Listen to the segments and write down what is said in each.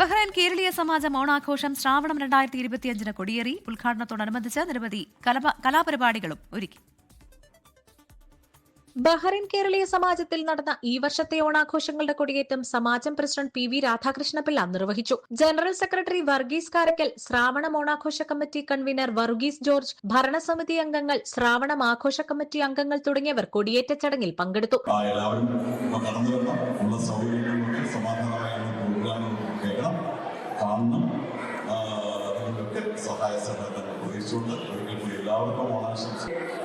Bahrain കേരളീയ സമാജം ഓണാഘോഷം ശ്രാവണം രണ്ടായിരത്തി ഇരുപത്തിയഞ്ചിന് കൊടിയേറി. ഉദ്ഘാടനത്തോടനുബന്ധിച്ച് നിരവധി കലപ- കലാപരിപാടികളും ഒരുക്കി. ബഹ്റൈൻ കേരളീയ സമാജത്തിൽ നടന്ന ഈ വർഷത്തെ ഓണാഘോഷങ്ങളുടെ കൊടിയേറ്റം സമാജം പ്രസിഡന്റ് പി വി രാധാകൃഷ്ണപിള്ള നിർവഹിച്ചു. ജനറൽ സെക്രട്ടറി വർഗീസ് കാരക്കൽ ശ്രാവണം ഓണാഘോഷ കമ്മിറ്റി കൺവീനർ വർഗീസ് ജോർജ് ഭരണസമിതി അംഗങ്ങൾ ശ്രാവണം ആഘോഷ കമ്മിറ്റി അംഗങ്ങൾ തുടങ്ങിയവർ കൊടിയേറ്റ ചടങ്ങിൽ പങ്കെടുത്തു. എല്ലാവരും സഹായ സഹകരണം പ്രതീക്ഷിച്ചുകൊണ്ട് ഒരിക്കൽ കൂടി എല്ലാവർക്കും ഓണാശംസ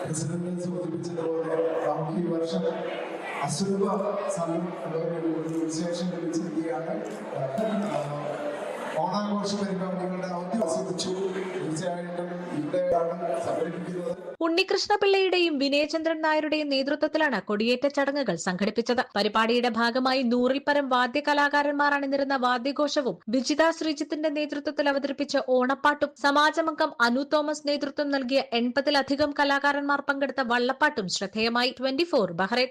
പ്രസിഡന്റ് സൂചിപ്പിച്ചതുപോലെ നമുക്ക് ഈ വർഷം അസുലഭ സമയം അല്ലെങ്കിൽ വിശേഷം ലഭിച്ചിരിക്കുകയാണ് ഓണാഘോഷ പരിപാടികളുടെ തീർച്ചയായിട്ടും ഇവിടെയാണ് സംഘടിപ്പിക്കുന്നത് ഉണ്ണികൃഷ്ണ പിള്ളയുടെയും വിനയചന്ദ്രൻ നായരുടെയും നേതൃത്വത്തിലാണ് കൊടിയേറ്റ ചടങ്ങുകൾ സംഘടിപ്പിച്ചത്. പരിപാടിയുടെ ഭാഗമായി നൂറിൽ പരം വാദ്യ കലാകാരന്മാർ അണിനിരുന്ന വാദ്യഘോഷവും വിജിത ശ്രീജിത്തിന്റെ നേതൃത്വത്തിൽ അവതരിപ്പിച്ച ഓണപ്പാട്ടും സമാജമംഗം അനു തോമസ് നേതൃത്വം നൽകിയ എൺപതിലധികം കലാകാരന്മാർ പങ്കെടുത്ത വള്ളപ്പാട്ടും ശ്രദ്ധേയമായി. Twenty four Bahrain